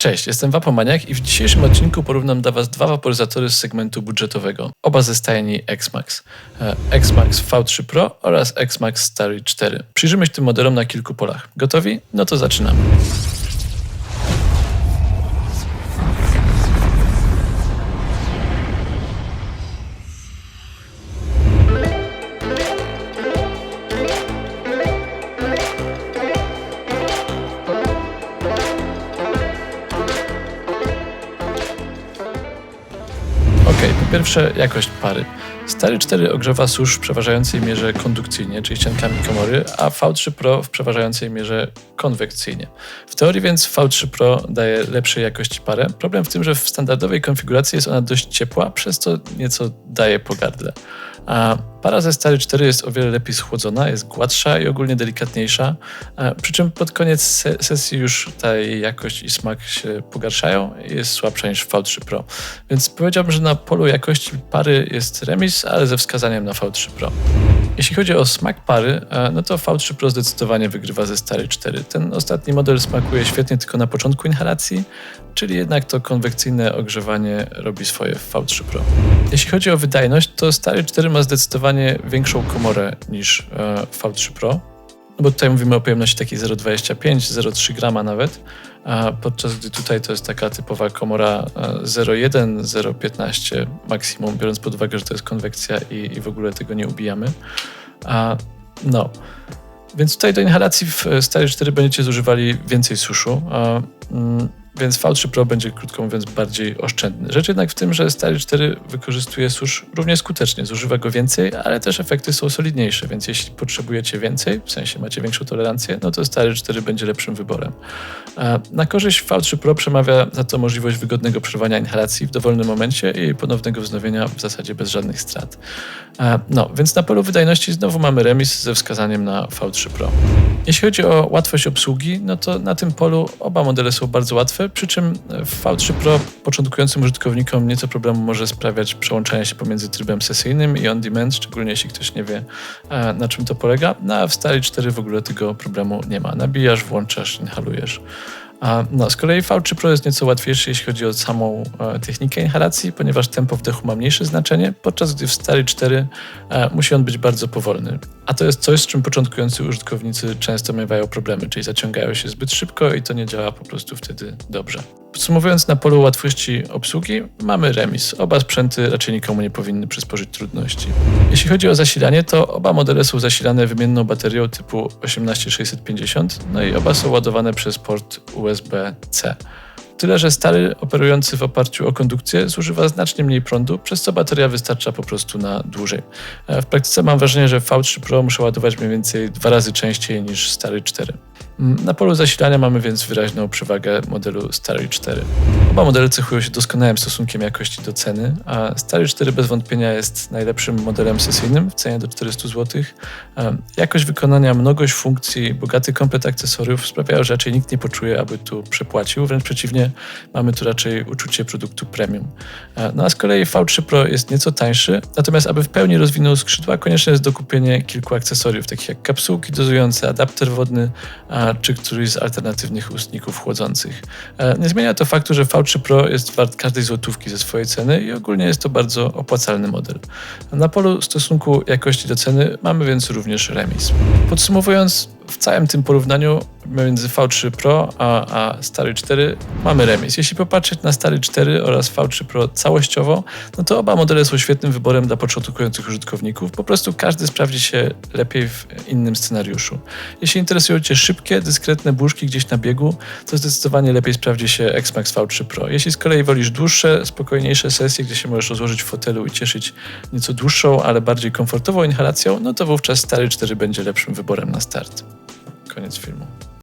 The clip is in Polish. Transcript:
Cześć, jestem Wapomaniak i w dzisiejszym odcinku porównam dla Was dwa waporyzatory z segmentu budżetowego, oba ze stajni Xmax. E, Xmax V3 Pro oraz Xmax Starry 4. Przyjrzymy się tym modelom na kilku polach. Gotowi? No to zaczynamy. Po pierwsze jakość pary. Stary 4 ogrzewa susz w przeważającej mierze kondukcyjnie, czyli ściankami komory, a V3 Pro w przeważającej mierze konwekcyjnie. W teorii więc V3 Pro daje lepszej jakości parę. Problem w tym, że w standardowej konfiguracji jest ona dość ciepła, przez co nieco daje pogardle. A para ze Stary 4 jest o wiele lepiej schłodzona, jest gładsza i ogólnie delikatniejsza, a przy czym pod koniec se sesji już ta jej jakość i smak się pogarszają i jest słabsza niż V3 Pro. Więc powiedziałbym, że na polu jakości pary jest remis, ale ze wskazaniem na V3 Pro. Jeśli chodzi o smak pary, e, no to V3 Pro zdecydowanie wygrywa ze Stary 4. Ten ostatni model smakuje świetnie tylko na początku inhalacji, czyli jednak to konwekcyjne ogrzewanie robi swoje w V3 Pro. Jeśli chodzi o wydajność, to Stary 4 ma zdecydowanie większą komorę niż e, V3 Pro, no bo tutaj mówimy o pojemności takiej 0,25, 0,3 grama nawet, podczas gdy tutaj to jest taka typowa komora e, 0,1, 0,15 maksimum, biorąc pod uwagę, że to jest konwekcja i, i w ogóle tego nie ubijamy. No. Więc tutaj do inhalacji w Stary 4 będziecie zużywali więcej suszu, mm, więc V3 Pro będzie, krótko mówiąc, bardziej oszczędny. Rzecz jednak w tym, że Stary 4 wykorzystuje susz równie skutecznie, zużywa go więcej, ale też efekty są solidniejsze, więc jeśli potrzebujecie więcej, w sensie macie większą tolerancję, no to Stary 4 będzie lepszym wyborem. Na korzyść V3 Pro przemawia za to możliwość wygodnego przerwania inhalacji w dowolnym momencie i ponownego wznowienia w zasadzie bez żadnych strat. No, więc na polu wydajności znowu mamy remis ze wskazaniem na V3 Pro. Jeśli chodzi o łatwość obsługi, no to na tym polu oba modele są bardzo łatwe, przy czym w V3 Pro początkującym użytkownikom nieco problemu może sprawiać przełączanie się pomiędzy trybem sesyjnym i on demand, szczególnie jeśli ktoś nie wie e, na czym to polega. No, a w Stary 4 w ogóle tego problemu nie ma. Nabijasz, włączasz, inhalujesz. No, z kolei V3 Pro jest nieco łatwiejszy, jeśli chodzi o samą e, technikę inhalacji, ponieważ tempo wdechu ma mniejsze znaczenie, podczas gdy w Stary 4 e, musi on być bardzo powolny. A to jest coś, z czym początkujący użytkownicy często miewają problemy, czyli zaciągają się zbyt szybko i to nie działa po prostu wtedy dobrze. Podsumowując, na polu łatwości obsługi mamy remis. Oba sprzęty raczej nikomu nie powinny przysporzyć trudności. Jeśli chodzi o zasilanie, to oba modele są zasilane wymienną baterią typu 18650, no i oba są ładowane przez port USB-C. Tyle, że stary operujący w oparciu o kondukcję zużywa znacznie mniej prądu, przez co bateria wystarcza po prostu na dłużej. E, W praktyce mam wrażenie, że V3 Pro muszę ładować mniej więcej dwa razy częściej niż stary 4. Na polu zasilania mamy więc wyraźną przewagę modelu Stary 4. Oba modele cechują się doskonałym stosunkiem jakości do ceny, a Stary 4 bez wątpienia jest najlepszym modelem sesyjnym w cenie do 400 zł. Jakość wykonania, mnogość funkcji, bogaty komplet akcesoriów sprawiają, że raczej nikt nie poczuje, aby tu przepłacił. Wręcz przeciwnie, mamy tu raczej uczucie produktu premium. No a z kolei V3 Pro jest nieco tańszy, natomiast aby w pełni rozwinął skrzydła, konieczne jest dokupienie kilku akcesoriów, takich jak kapsułki dozujące, adapter wodny, czy któryś z alternatywnych ustników chłodzących. E, Nie zmienia to faktu, że V3 Pro jest wart każdej złotówki ze swojej ceny i ogólnie jest to bardzo opłacalny model. Na polu stosunku jakości do ceny mamy więc również remis. Podsumowując, w całym tym porównaniu między V3 Pro a, a Stary 4 mamy remis. Jeśli popatrzeć na Stary 4 oraz V3 Pro całościowo, no to oba modele są świetnym wyborem dla początkujących użytkowników. Po prostu każdy sprawdzi się lepiej w innym scenariuszu. Jeśli interesują Cię szybkie, dyskretne buszki gdzieś na biegu, to zdecydowanie lepiej sprawdzi się Xmax V3 Pro. Jeśli z kolei wolisz dłuższe, spokojniejsze sesje, gdzie się możesz rozłożyć w fotelu i cieszyć nieco dłuższą, ale bardziej komfortową inhalacją, no to wówczas Stary 4 będzie lepszym wyborem na start. Koniec filmu.